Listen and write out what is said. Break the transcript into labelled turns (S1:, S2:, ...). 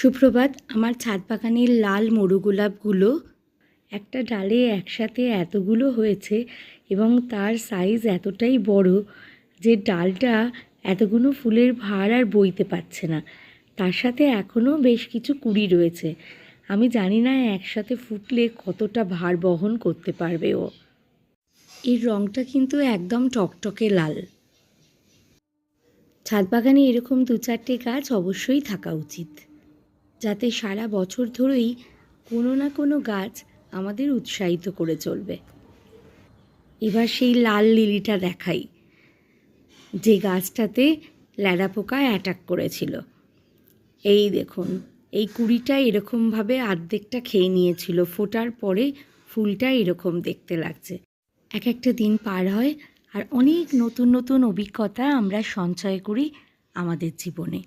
S1: সুপ্রভাত, আমার ছাদ বাগানের লাল মরু গোলাপগুলো একটা ডালে একসাথে এতগুলো হয়েছে এবং তার সাইজ এতটাই বড় যে ডালটা এতগুলো ফুলের ভার আর বইতে পারছে না। তার সাথে এখনও বেশ কিছু কুড়ি রয়েছে। আমি জানি না একসাথে ফুটলে কতটা ভার বহন করতে পারবে ও। এর রঙটা কিন্তু একদম টকটকে লাল। ছাদ বাগানে এরকম দু চারটে গাছ অবশ্যই থাকা উচিত। যাতে সারা বছর ধরেই কোনো না কোনো গাছ আমাদের উৎসাহিত করে চলবে। এবার সেই লাল লিলিটা দেখাই। যে গাছটাতে ল্যাড়া পোকা অ্যাটাক করেছিল। এই দেখুন, এই কুড়িটা এরকমভাবে আর্ধেকটা খেয়ে নিয়েছিল। ফোটার পরে ফুলটা এরকম দেখতে লাগছে। এক একটা দিন পার হয় আর অনেক নতুন নতুন অভিজ্ঞতা আমরা সঞ্চয় করি আমাদের জীবনে।